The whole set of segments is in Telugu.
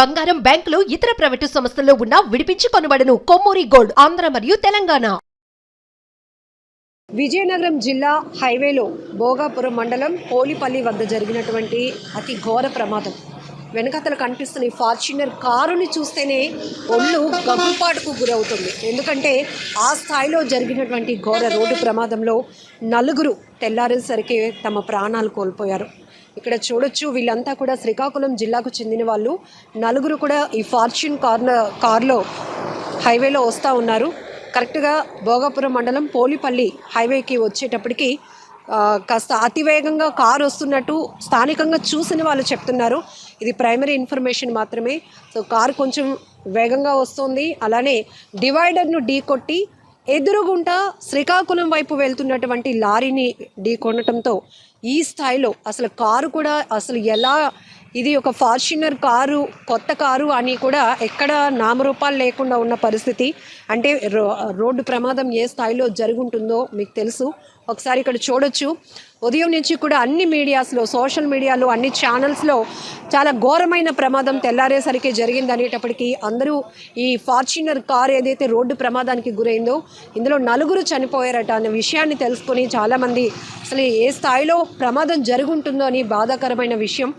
బంగారం బ్యాంకులు ఇతర ప్రైవేటు సంస్థల్లో ఉన్న విడిపించి కొనబడను. కొమ్మూరి గోల్డ్ ఆంధ్ర మరియు తెలంగాణ. విజయనగరం జిల్లా హైవేలో భోగాపురం మండలం పోలిపల్లి వద్ద జరిగినటువంటి అతి ఘోర ప్రమాదం. వెనకతలు కనిపిస్తున్న ఈ ఫార్చునర్ కారుని చూస్తేనే ఒళ్ళు గబ్బుపాటుకు గురవుతుంది. ఎందుకంటే ఆ స్థాయిలో జరిగినటువంటి ఘోర రోడ్డు ప్రమాదంలో నలుగురు తెల్లారేసరికి తమ ప్రాణాలు కోల్పోయారు. ఇక్కడ చూడొచ్చు. వీళ్ళంతా కూడా శ్రీకాకుళం జిల్లాకు చెందిన వాళ్ళు. నలుగురు కూడా ఈ ఫార్చ్యూన్ కార్న కార్లో హైవేలో వస్తూ ఉన్నారు. కరెక్ట్గా భోగాపురం మండలం పోలిపల్లి హైవేకి వచ్చేటప్పటికి కాస్త అతివేగంగా కారు వస్తున్నట్టు స్థానికంగా చూసిన వాళ్ళు చెప్తున్నారు. ఇది ప్రైమరీ ఇన్ఫర్మేషన్ మాత్రమే. సో కారు కొంచెం వేగంగా వస్తుంది. అలానే డివైడర్ను ఢీకొట్టి ఎదురుగుంట శ్రీకాకుళం వైపు వెళ్తున్నటువంటి లారీని ఢీకొనటంతో ఈ స్థాయిలో అసలు కారు కూడా అసలు ఎలా ఇది ఒక ఫార్చునర్ కారు కొత్త కారు అని కూడా ఎక్కడ నామరూపాలు లేకుండా ఉన్న పరిస్థితి. అంటే రో రోడ్డు ప్రమాదం ఏ స్థాయిలో జరుగుంటుందో మీకు తెలుసు. ఒకసారి ఇక్కడ చూడొచ్చు. ఉదయం నుంచి కూడా అన్ని మీడియాస్లో సోషల్ మీడియాలో అన్ని ఛానల్స్లో చాలా ఘోరమైన ప్రమాదం తెల్లారేసరికి జరిగింది అనేటప్పటికీ అందరూ ఈ ఫార్చునర్ కార్ ఏదైతే రోడ్డు ప్రమాదానికి గురైందో ఇందులో నలుగురు చనిపోయారట అనే విషయాన్ని తెలుసుకొని చాలామంది అసలు ఏ స్థాయిలో ప్రమాదం జరుగుంటుందో అని బాధాకరమైన విషయం.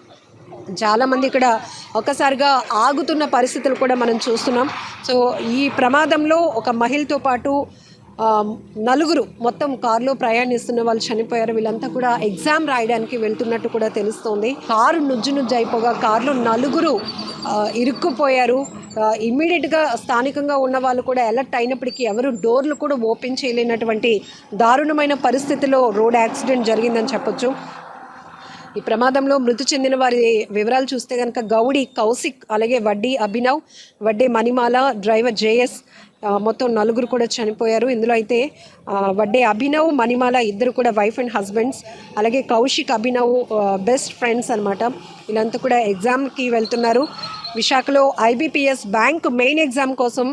చాలామంది ఇక్కడ ఒక్కసారిగా ఆగుతున్న పరిస్థితులు కూడా మనం చూస్తున్నాం. సో ఈ ప్రమాదంలో ఒక మహిళతో పాటు నలుగురు మొత్తం కారులో ప్రయాణిస్తున్న వాళ్ళు చనిపోయారు. వీళ్ళంతా కూడా ఎగ్జామ్ రాయడానికి వెళ్తున్నట్టు కూడా తెలుస్తోంది. కారు నుజ్జు నుజ్జు అయిపోగా కారులో నలుగురు ఇరుక్కుపోయారు. ఇమ్మీడియట్గా స్థానికంగా ఉన్న వాళ్ళు కూడా అలర్ట్ అయినప్పటికీ ఎవరు డోర్లు కూడా ఓపెన్ చేయలేనటువంటి దారుణమైన పరిస్థితిలో రోడ్ యాక్సిడెంట్ జరిగిందని చెప్పొచ్చు. ఈ ప్రమాదంలో మృతి చెందిన వారి వివరాలు చూస్తే కనుక గౌడి కౌశిక్ అలాగే వడ్డీ అభినవ్ వడ్డీ మణిమాల డ్రైవర్ జేఎస్ మొత్తం నలుగురు కూడా చనిపోయారు. ఇందులో అయితే వడ్డే అభినవ్ మణిమాల ఇద్దరు కూడా వైఫ్ అండ్ హస్బెండ్స్ అలాగే కౌశిక్ అభినవ్ బెస్ట్ ఫ్రెండ్స్ అనమాట వీళ్ళంతా కూడా ఎగ్జామ్కి వెళ్తున్నారు. విశాఖలో ఐబీపీఎస్ బ్యాంక్ మెయిన్ ఎగ్జామ్ కోసం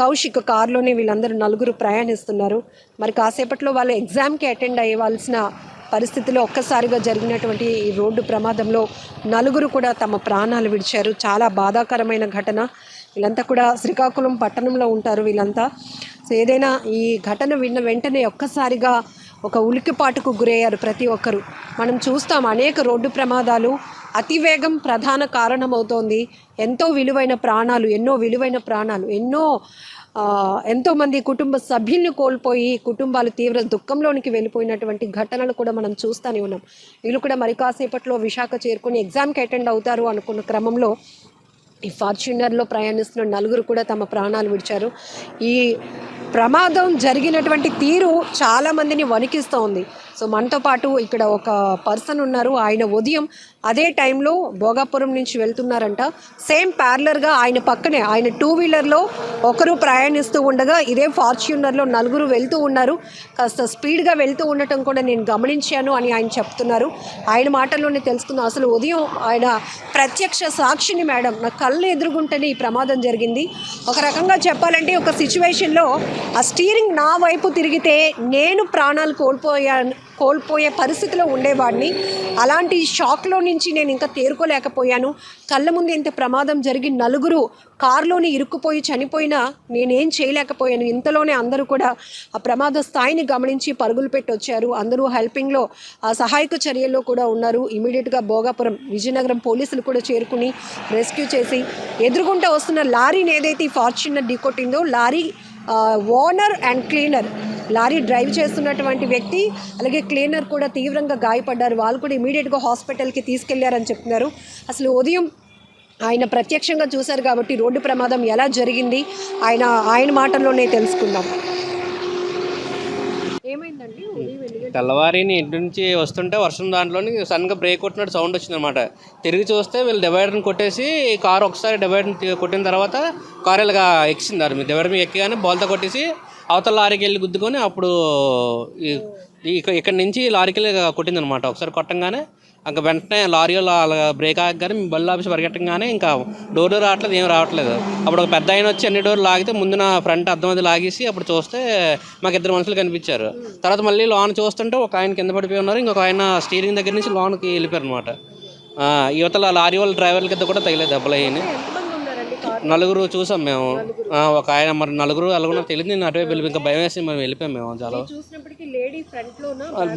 కౌశిక్ కారులోనే వీళ్ళందరూ నలుగురు ప్రయాణిస్తున్నారు. మరి కాసేపట్లో వాళ్ళు ఎగ్జామ్కి అటెండ్ అయ్యవలసిన పరిస్థితిలో ఒక్కసారిగా జరిగినటువంటి ఈ రోడ్డు ప్రమాదంలో నలుగురు కూడా తమ ప్రాణాలు విడిచారు. చాలా బాధాకరమైన ఘటన. వీళ్ళంతా కూడా శ్రీకాకుళం పట్టణంలో ఉంటారు వీళ్ళంతా. సో ఏదైనా ఈ ఘటన విన్న వెంటనే ఒక్కసారిగా ఒక ఉలికిపాటుకు గురయ్యారు ప్రతి ఒక్కరు. మనం చూస్తాం అనేక రోడ్డు ప్రమాదాలు అతివేగం ప్రధాన కారణమవుతోంది. ఎంతో విలువైన ప్రాణాలు ఎన్నో విలువైన ప్రాణాలు ఎన్నో ఎంతోమంది కుటుంబ సభ్యుల్ని కోల్పోయి కుటుంబాలు తీవ్ర దుఃఖంలోనికి వెళ్ళిపోయినటువంటి ఘటనలు కూడా మనం చూస్తూనే ఉన్నాం. వీళ్ళు కూడా మరి కాసేపట్లో విశాఖ చేరుకొని ఎగ్జామ్కి అటెండ్ అవుతారు అనుకున్న క్రమంలో ఈ ఫార్చునర్లో ప్రయాణిస్తున్న నలుగురు కూడా తమ ప్రాణాలు విడిచారు. ఈ ప్రమాదం జరిగినటువంటి తీరు చాలామందిని వణికిస్తూ ఉంది సో మనతో పాటు ఇక్కడ ఒక పర్సన్ ఉన్నారు. ఆయన ఉదయం అదే టైంలో భోగాపురం నుంచి వెళ్తున్నారంట. సేమ్ ప్యారలర్గా ఆయన పక్కనే ఆయన టూ వీలర్లో ఒకరు ప్రయాణిస్తూ ఉండగా ఇదే ఫార్చ్యూనర్లో నలుగురు వెళ్తూ ఉన్నారు. కాస్త స్పీడ్గా వెళ్తూ ఉండటం కూడా నేను గమనించాను అని ఆయన చెప్తున్నారు. ఆయన మాటల్లోనే తెలుసుకుందాం అసలు ఉదయం ఆయన ప్రత్యక్ష సాక్షిని మేడం నా కళ్ళు ఎదురుగుంటేనే ఈ ప్రమాదం జరిగింది. ఒక రకంగా చెప్పాలంటే ఒక సిచ్యువేషన్లో ఆ స్టీరింగ్ నా వైపు తిరిగితే నేను ప్రాణాలు కోల్పోయాను కోల్పోయే పరిస్థితిలో ఉండేవాడిని. అలాంటి షాక్లో నుంచి నేను ఇంకా తేరుకోలేకపోయాను. కళ్ళ ముందు ఇంత ప్రమాదం జరిగి నలుగురు కారులోనే ఇరుక్కుపోయి చనిపోయినా నేనేం చేయలేకపోయాను. ఇంతలోనే అందరూ కూడా ఆ ప్రమాద స్థాయిని గమనించి పరుగులు పెట్టి వచ్చారు అందరూ హెల్పింగ్లో ఆ సహాయక చర్యల్లో కూడా ఉన్నారు. ఇమీడియట్గా భోగాపురం విజయనగరం పోలీసులు కూడా చేరుకుని రెస్క్యూ చేసి ఎదురుగుంటా వస్తున్న లారీని ఏదైతే ఈ ఫార్చునర్ ఢీకొట్టిందో lorry owner and cleaner lorry drive చేస్తున్నటువంటి వ్యక్తి అలాగే క్లీనర్ కూడా తీవ్రంగా గాయపడ్డారు. వాళ్ళు కూడా ఇమీడియట్గా హాస్పిటల్కి తీసుకెళ్ళారని చెప్తున్నారు. అసలు ఉదయం ఆయన ప్రత్యక్షంగా చూశారు కాబట్టి రోడ్డు ప్రమాదం ఎలా జరిగింది? ఆయన ఆయన మాటల్లోనే తెలుసుకుందాం. ఏమైందండి? తెల్లవారిని ఇంటి నుంచి వస్తుంటే వర్షం దాంట్లోని సడన్గా బ్రేక్ కొట్టినట్టు సౌండ్ వచ్చింది అనమాట తిరిగి చూస్తే వీళ్ళు డివైడర్ని కొట్టేసి కారు ఒకసారి డివైడర్ని కొట్టిన తర్వాత కారు ఇలాగా ఎక్కింది అది డివైడర్ మీద ఎక్కగానే బాల్తో కొట్టేసి అవతల లారీకి వెళ్ళి గుద్దుకొని అప్పుడు ఇక్కడ ఇక్కడ నుంచి లారీకి వెళ్ళి కొట్టింది అనమాట ఒకసారి కొట్టంగానే ఇంకా వెంటనే లారీలో అలా బ్రేక్ ఆగగానే మేము బళ్ళు ఆఫీస్ పరిగెట్టగానే ఇంకా డోర్లు రావట్లేదు ఏం రావట్లేదు. అప్పుడు ఒక పెద్ద ఆయన వచ్చి అన్ని డోర్లు లాగితే ముందున ఫ్రంట్ అద్దం అది లాగేసి అప్పుడు చూస్తే మాకు ఇద్దరు మనుషులు కనిపించారు. తర్వాత మళ్ళీ లోన్ చూస్తుంటే ఒక ఆయన కింద పడిపోయి ఉన్నారు ఇంకొక ఆయన స్టీరింగ్ దగ్గర నుంచి లోన్కి వెళ్ళిపోయారు అనమాట ఆ, యువతల లారీ వాళ్ళ డ్రైవర్ల కింద కూడా తగిలేదు దెబ్బలు అయ్యాయి ఎంతమంది ఉన్నారండి కార్ నలుగురు చూసాం మేము. ఒక ఆయన మరి నలుగురు అలాగే తెలియదు నేను అటువైపు వెళ్ళి ఇంకా భయం వేసి మేము వెళ్ళిపోయాం మేము చాలా.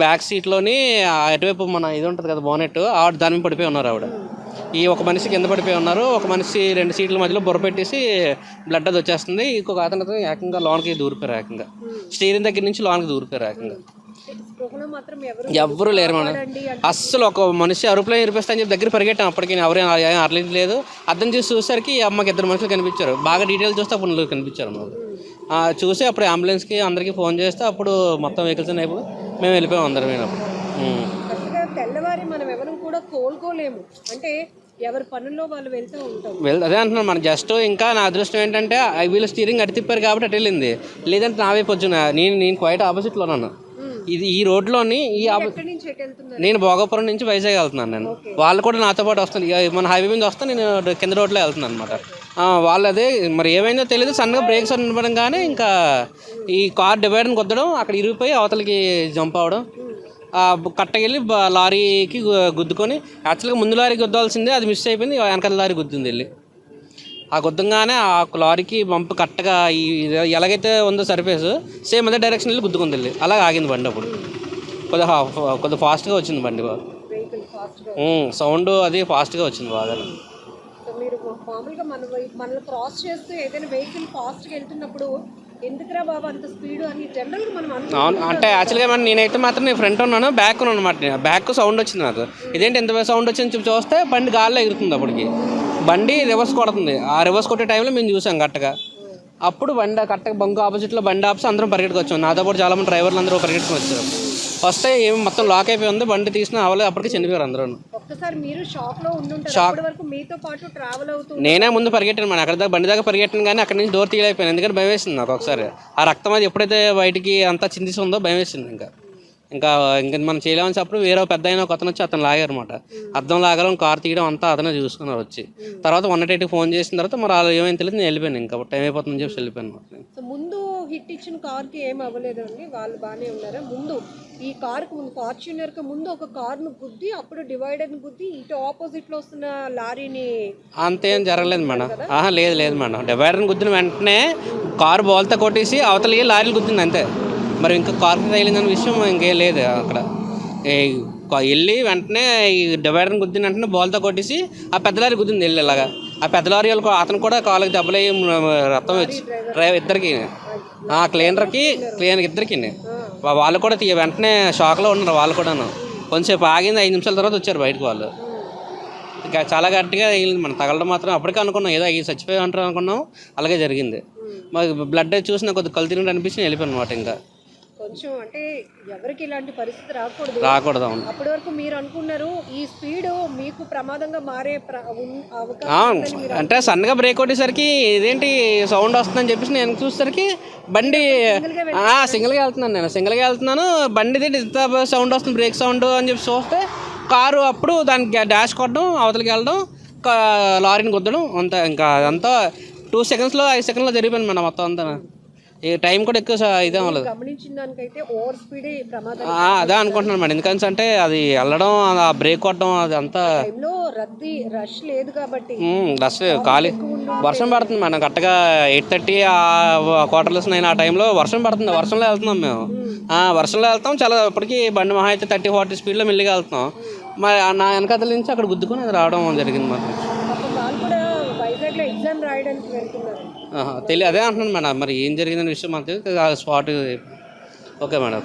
బ్యాక్ సీట్లోని అటువైపు మన ఇది ఉంటుంది కదా బోనెట్ ఆవిడ దాని మీద పడిపోయి ఉన్నారు ఆవిడ. ఈ ఒక మనిషి కింద పడిపోయి ఉన్నారు ఒక మనిషి రెండు సీట్ల మధ్యలో బుర్ర పెట్టేసి బ్లడ్ అది వచ్చేస్తుంది. ఇంకొక అతను ఏకంగా లోన్కి దూరిపోయారు ఏకంగా. స్టీరింగ్ దగ్గర నుంచి లోన్కి దూరిపోయారు ఏకంగా. ఎవరు లేరు మన అస్సలు ఒక మనిషి అరుపులో ఇరిపిస్తా అని చెప్పి దగ్గర పరిగెట్టాం. అప్పటికి ఎవరు అరలేదు లేదు. అర్థం చేసి చూసేసరికి అమ్మకి ఇద్దరు మనుషులు కనిపించారు. బాగా డీటెయిల్ చూస్తే అప్పుడు నలుగురు కనిపించారు మాకు చూసి అప్పుడు అంబులెన్స్కి అందరికీ ఫోన్ చేస్తే అప్పుడు మొత్తం వెహికల్స్ అయిపోయి మేము వెళ్ళిపోయాం అందరం. కరెక్ట్గా తెల్లవారి మనం ఎవరు కూడా కోలుకోలేము. అంటే ఎవరి పనుల్లో వాళ్ళు వెళ్తూ ఉంటాం అదే అంటున్నాను మన జస్ట్ ఇంకా నా అదృష్టం ఏంటంటే వీళ్ళు స్టీరింగ్ అటు తిప్పారు కాబట్టి అటు వెళ్ళింది. లేదంటే నా వైపు వచ్చిన నేను నేను క్వైట్ ఆపోజిట్లో ఉన్నాను. ఇది ఈ రోడ్లోని ఈ నేను భోగాపురం నుంచి వైజాగ్ వెళ్తున్నాను నేను. వాళ్ళు కూడా నాతో పాటు వస్తాను ఇక మన హైవే మీద వస్తే నేను కింద రోడ్లో వెళ్తున్నాను అనమాట వాళ్ళు అదే మరి ఏమైందో తెలియదు సన్నగా బ్రేక్స్ నింపడంగానే ఇంకా ఈ కార్ డివైడర్ని కొద్దడం అక్కడ ఇరిగిపోయి అవతలకి జంప్ అవడం కట్టకెళ్ళి లారీకి గుద్దుకొని యాక్చువల్గా ముందు లారీ గుద్దాల్సిందే అది మిస్ అయిపోయింది వెనకాల లారీ గుద్దింది వెళ్ళి. ఆ గుద్దంగానే ఆ లారీకి పంపు కట్టగా ఈ ఎలాగైతే ఉందో సర్ఫేస్ సేమ్ అదే డైరెక్షన్ వెళ్ళి గుద్దుకుంది వెళ్ళి. అలాగ ఆగింది బండి అప్పుడు. కొద్దిగా కొద్దిగా ఫాస్ట్గా వచ్చింది బండి బాగా. సౌండ్ అది ఫాస్ట్గా వచ్చింది బాగా. సో మీరు మామూలుగా మన వై- మనల్ని క్రాస్ చేస్తూ ఏదైనా వెహికల్ ఫాస్ట్గా వెళ్తున్నప్పుడు ఎందుకురా బాబు అంత స్పీడ్ అని జనరల్గా మనం అనుకుంటాం అవును అంటే యాక్చువల్గా మన నేనైతే మాత్రం నేను ఫ్రంట్ ఉన్నాను బ్యాక్ ఉన్నాను అనమాట బ్యాక్ సౌండ్ వచ్చింది నాకు. ఇదేంటి ఎంత సౌండ్ వచ్చింది చూస్తే బండి గాల్లో ఎగురుతుంది అప్పటికి. బండి రివర్స్ కొడుతుంది. ఆ రివర్స్ కొట్టే టైంలో మేము చూసాం కరెక్ట్గా అప్పుడు బండి కరెక్ట్గా బంకు ఆపోజిట్లో బండి ఆపిసి అందరం పరిగెట్టుకు వచ్చాం. నాతో పాటు చాలా మంది డ్రైవర్లు అందరూ పరిగెట్టుకుని వచ్చారు. వస్తే ఏం మొత్తం లాక్ అయిపోయి ఉంది. బండి తీసిన అవలేదు అప్పటికి చనిపోయారు అందరూ ఒక్కసారి మీరు షాక్లో ఉండుంటారు. అప్పటి వరకు మీతో పాటు ట్రావెల్ అవుతూ నేనే ముందు పరిగెట్టాను మన అక్కడ దాకా బండి దాకా పరిగెట్టాను కానీ అక్కడ నుంచి డోర్ తీయలేకపోయాను. ఎందుకంటే భయం వేసింది నాకు ఒకసారి. ఆ రక్తం అది ఎప్పుడైతే బయటికి అంతా చిందిసి ఉందో భయం వేసింది ఇంకా. ఇంకా ఇంకా మనం చేయలేమని అప్పుడు వేరే పెద్ద అయిన ఒక అతను వచ్చి అతను లాగారు అనమాట అద్దం లాగడం కార్ తీయడం అంతా అతనే చూసుకున్నారు వచ్చి. తర్వాత వన్ ఎయిట్కి ఫోన్ చేసిన తర్వాత మరి వాళ్ళు ఏమైనా తెలియదు నేను వెళ్ళిపోయాను ఇంకా. టైం అయిపోతుందని చెప్పి వెళ్ళిపోయాను ముందు హిట్ ఇచ్చిన కార్కి ఏం అవ్వలేదండి వాళ్ళు బాగానే ఉన్నారా? ముందు ఈ కార్కు ముందు కి ముందు ఒక కార్ను గుద్ది అప్పుడు డివైడర్ని గుద్ది ఇటు ఆపోజిట్లో వస్తున్న లారీని అంతేం జరగలేదు మేడం. ఆహా లేదు లేదు మేడం. డివైడర్ని గుద్దిన వెంటనే కారు బోల్తా కొట్టేసి అవతలకి లారీలు గుద్దింది అంతే. మరి ఇంకా కారుకి తగిలిందన్న విషయం ఇంకేం లేదు అక్కడ. వెళ్ళి వెంటనే ఈ డివైడర్ని గుద్దిన వెంటనే బాల్తో కొట్టేసి ఆ పెద్ద లారీ గుద్దింది వెళ్ళి ఇలాగా. ఆ పెద్ద లారీ వాళ్ళు అతను కూడా కాళ్ళకి దెబ్బలయ్యి రక్తం వచ్చి డ్రైవర్ ఇద్దరికి. ఆ క్లీనర్కి క్లీనర్ ఇద్దరికి. వాళ్ళు కూడా వెంటనే షాక్లో ఉన్నారు వాళ్ళు కూడాను. కొంచెంసేపు ఆగింది ఐదు నిమిషాల తర్వాత వచ్చారు బయటకు వాళ్ళు. ఇంకా చాలా గట్టిగా తగిలింది మనం తగలడం మాత్రం అప్పటికే అనుకున్నాం. ఏదో అయ్యి చచ్చిపోయి అంటారు అనుకున్నాం. అలాగే జరిగింది. మాకు బ్లడ్ చూసిన కొద్ది కళ్ళు తిరిగి అనిపించి వెళ్ళిపోయాను అనమాట ఇంకా. కొంచెం అంటే ఎవరికి ఇలాంటి పరిస్థితి రాకూడదు. రాకూడదు అవును. అప్పటి వరకు మీరు అనుకున్నారు ఈ స్పీడ్ మీకు ప్రమాదంగా మారే ప్ర- ఉన్- అవకాశం ఆ, ఉందని మీరు అంటే సన్నగా బ్రేక్ కొట్టేసరికి ఇదేంటి సౌండ్ వస్తుందని చెప్పేసి నేను చూసేసరికి బండి ఆ, సింగిల్గా వెళ్తున్నాను నేను. సింగిల్గా వెళ్తున్నాను. బండిది ఇంత సౌండ్ వస్తుంది బ్రేక్ సౌండ్ అని చెప్పి చూస్తే కారు అప్పుడు దానికి డాష్ కొట్టడం అవతలికి వెళ్ళడం కా- లారీని గుద్దడం అంతా ఇంకా అదంతా టూ సెకండ్స్లో ఐదు సెకండ్లో జరిగిపోయింది మేడం మొత్తం అంతా. ఈ టైం కూడా ఎక్కువ ఇదే అవ్వలేదు ఆ, అదే అనుకుంటున్నాను మేడం. ఎందుకంటే అంటే అది వెళ్ళడం ఆ బ్రేక్ కొట్టడం అది అంతా రష్ లేదు కాబట్టి బస్ ఖాళీ వర్షం పడుతుంది మేడం. కరెక్ట్గా ఎయిట్ థర్టీ క్వార్టర్లెస్ నైన్ ఆ టైంలో వర్షం పడుతుంది. వర్షంలో వెళ్తున్నాం మేము. ఆ, వర్షంలో వెళ్తాం. చాలా ఇప్పటికీ బండి మహా అయితే థర్టీ ఫార్టీ స్పీడ్లో మెల్లిగా వెళ్తున్నాం. మరి ఆ నా వెనకాతల నుంచి అక్కడ గుద్దుకొని అది రావడం జరిగింది మరి పాపం వాళ్ళు కూడా వైజాగ్లో ఎగ్జామ్ రాయడానికి తెలియ అదే అంటున్నాను మేడం మరి ఏం జరిగిందనే విషయం మాకు స్పాట్ ఓకే మేడం.